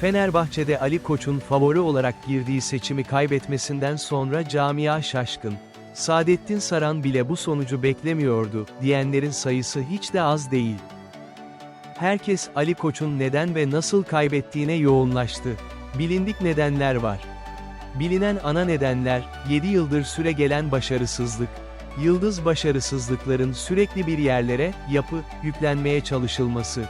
Fenerbahçe'de Ali Koç'un favori olarak girdiği seçimi kaybetmesinden sonra camia şaşkın. Saadettin Saran bile bu sonucu beklemiyordu, diyenlerin sayısı hiç de az değil. Herkes Ali Koç'un neden ve nasıl kaybettiğine yoğunlaştı. Bilindik nedenler var. Bilinen ana nedenler, 7 yıldır süre gelen başarısızlık. Yıldız başarısızlıkların sürekli bir yerlere, yapı, yüklenmeye çalışılması.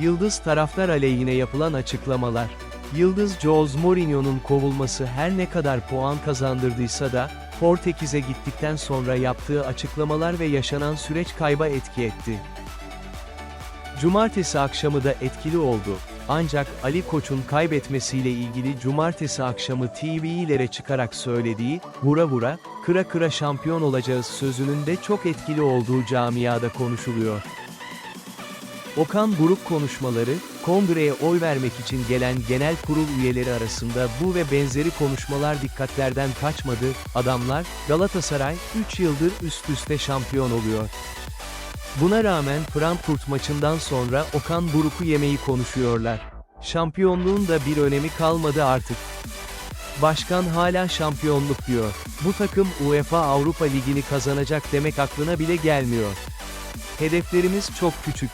Yıldız taraftar aleyhine yapılan açıklamalar. Yıldız Jose Mourinho'nun kovulması her ne kadar puan kazandırdıysa da, Portekiz'e gittikten sonra yaptığı açıklamalar ve yaşanan süreç kayba etki etti. Cumartesi akşamı da etkili oldu. Ancak Ali Koç'un kaybetmesiyle ilgili cumartesi akşamı TV'lere çıkarak söylediği, vura vura, kıra kıra şampiyon olacağız sözünün de çok etkili olduğu camiada konuşuluyor. Okan Buruk konuşmaları, kongreye oy vermek için gelen genel kurul üyeleri arasında bu ve benzeri konuşmalar dikkatlerden kaçmadı, adamlar, Galatasaray, 3 yıldır üst üste şampiyon oluyor. Buna rağmen Frankfurt maçından sonra Okan Buruk'u yemeyi konuşuyorlar. Şampiyonluğun da bir önemi kalmadı artık. Başkan hala şampiyonluk diyor. Bu takım UEFA Avrupa Ligi'ni kazanacak demek aklına bile gelmiyor. Hedeflerimiz çok küçük.